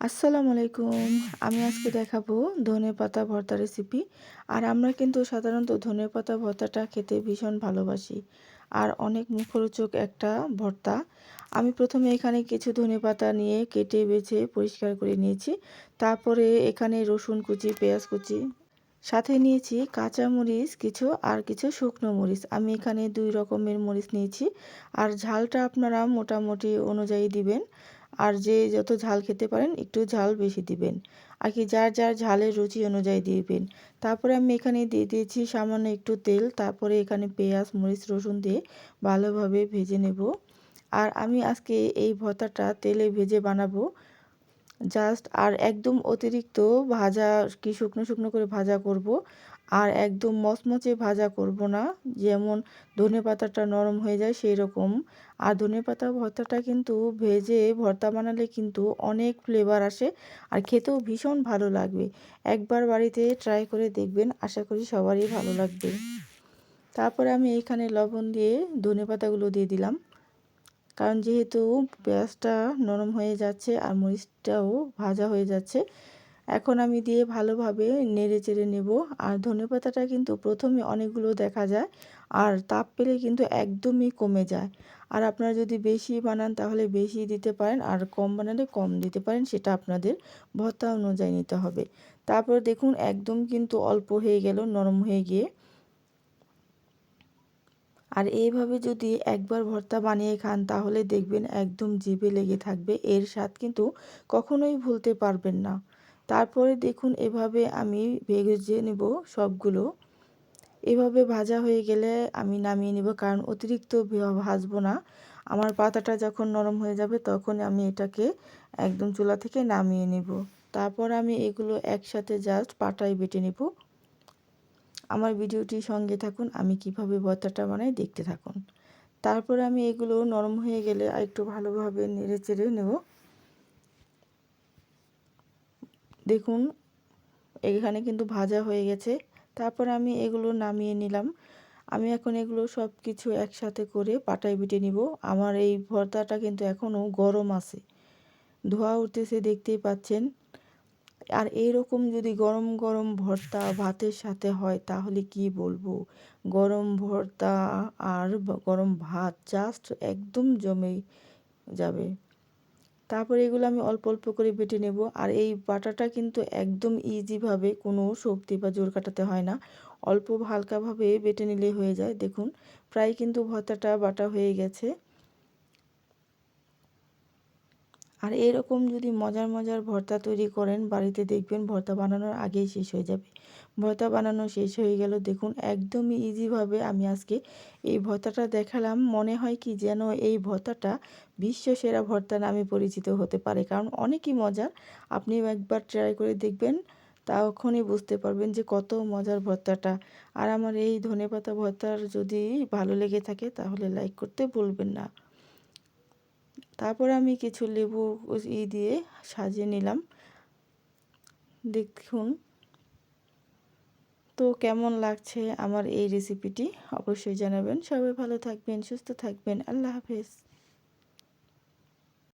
আসসালামু আলাইকুম। আমি আজকে দেখাবো ধনে পাতা ভর্তা রেসিপি আর আমরা কিন্তু সাধারণত ধনে পাতা ভর্তাটা খেতে ভীষণ ভালোবাসি। আর অনেক মুখরোচক একটা ভর্তা। আমি প্রথমে এখানে কিছু ধনে পাতা নিয়ে কেটে বেছে পরিষ্কার করে নিয়েছি। তারপরে এখানে রসুন কুচি, পেঁয়াজ কুচি। সাথে নিয়েছি কাঁচা মরিচ কিছু আর কিছু শুকনো মরিচ। আমি এখানে দুই রকমের মরিচ নিয়েছি। আর ঝালটা আপনারা মোটামুটি অনুযায়ী দিবেন। আর যে যত ঝাল খেতে পারেন, একটু ঝাল বেশি দিবেন। আর কি যার যার ঝালের রুচি অনুযায়ী দিবেন। তারপরে আমি এখানে দিয়ে দিয়েছি সামান্য একটু তেল। তারপরে এখানে পেঁয়াজ, মরিচ, রসুন দিয়ে ভালোভাবে ভেজে নেব। আর আমি আজকে এই ভর্তাটা তেলে ভেজে বানাবো। জাস্ট আর একদম অতিরিক্ত ভাজা কি শুকনো শুকনো করে ভাজা করব। আর একদম মচমচে ভাজা করব না। যেমন ধনে পাতাটা নরম হয়ে যায় সেই রকম আর ধনে পাতা ভর্তাটা কিন্তু ভেজে ভর্তা বানালে কিন্তু অনেক ফ্লেভার আসে আর খেতেও ভীষণ ভালো লাগবে। একবার বাড়িতে ট্রাই করে দেখবেন। আশা করি সবারই ভালো লাগবে। তারপরে আমি এখানে লবণ দিয়ে ধনে পাতাগুলো দিয়ে দিলাম। কারণ যেহেতু পেঁয়াজটা নরম হয়ে যাচ্ছে আর মরিচটাও ভাজা হয়ে যাচ্ছে, এখন আমি দিয়ে ভালোভাবে নেড়ে চেড়ে নেব। আর ধনে পাতাটা কিন্তু প্রথমে অনেকগুলো দেখা যায় আর তাপ পেলে কিন্তু একদমই কমে যায়। আর আপনারা যদি বেশি বানান তাহলে বেশি দিতে পারেন আর কম বানালে কম দিতে পারেন, সেটা আপনাদের ভর্তা অনুযায়ী নিতে হবে। তারপর দেখুন একদম কিন্তু অল্প হয়ে গেল, নরম হয়ে গিয়ে। আর এইভাবে যদি একবার ভর্তা বানিয়ে খান, তাহলে দেখবেন একদম জিভে লেগে থাকবে। এর স্বাদ কিন্তু কখনোই ভুলতে পারবেন না। তারপরে দেখুন, এভাবে আমি ভেজে নেব সবগুলো। এভাবে ভাজা হয়ে গেলে আমি নামিয়ে নেব, কারণ অতিরিক্ত ভাজবো না। আমার পাতাটা যখন নরম হয়ে যাবে, তখন আমি এটাকে একদম চুলা থেকে নামিয়ে নেব। তারপর আমি এগুলো একসাথে জাস্ট পাটায় বেটে নেব। আমার ভিডিওটি সঙ্গে থাকুন, আমি কীভাবে ভর্তাটা বানাই দেখতে থাকুন। তারপর আমি এগুলো নরম হয়ে গেলে একটু ভালোভাবে নেড়ে চেড়ে নেব। দেখুন, এখানে কিন্তু ভাজা হয়ে গেছে। তারপর আমি এগুলো নামিয়ে নিলাম। আমি এখন এগুলো সব কিছু একসাথে করে পাটায় বেটে নিব। আমার এই ভর্তাটা কিন্তু এখনও গরম আছে। ধোয়া উঠতেছে, দেখতেই পাচ্ছেন। আর এইরকম যদি গরম গরম ভর্তা ভাতের সাথে হয়, তাহলে কি বলব? গরম ভর্তা আর গরম ভাত জাস্ট একদম জমে যাবে। তারপরে এগুলো আমি অল্প অল্প করে বেটে নেব। আর এই বাটাটা কিন্তু একদম ইজিভাবে কোনো শক্তি বা জোর কাটাতে হয় না। অল্প হালকাভাবে বেটে নিলে হয়ে যায়। দেখুন, প্রায় কিন্তু ভর্তাটা বাটা হয়ে গেছে। আর এরকম যদি মজার মজার ভর্তা তৈরি করেন, বাড়িতে দেখবেন ভর্তা বানানোর আগেই শেষ হয়ে যাবে। ভর্তা বানানো শেষ হয়ে গেল। দেখুন, একদমই ইজিভাবে আমি আজকে এই ভর্তাটা দেখালাম। মনে হয় কি যেন এই ভর্তাটা বিশ্ব সেরা ভর্তা নামে পরিচিত হতে পারে। কারণ অনেকই মজার। আপনি একবার ট্রাই করে দেখবেন তখনই বুঝতে পারবেন যে কত মজার ভর্তাটা। আর আমার এই ধনেপাতা ভর্তার যদি ভালো লেগে থাকে, তাহলে লাইক করতে ভুলবেন না। তারপর আমি কিছু লেবু ই দিয়ে সাজিয়ে নিলাম। দেখুন। তো কেমন লাগছে আমার এই রেসিপিটি অবশ্যই জানাবেন। সবাই ভালো থাকবেন, সুস্থ থাকবেন। আল্লাহ হাফেজ।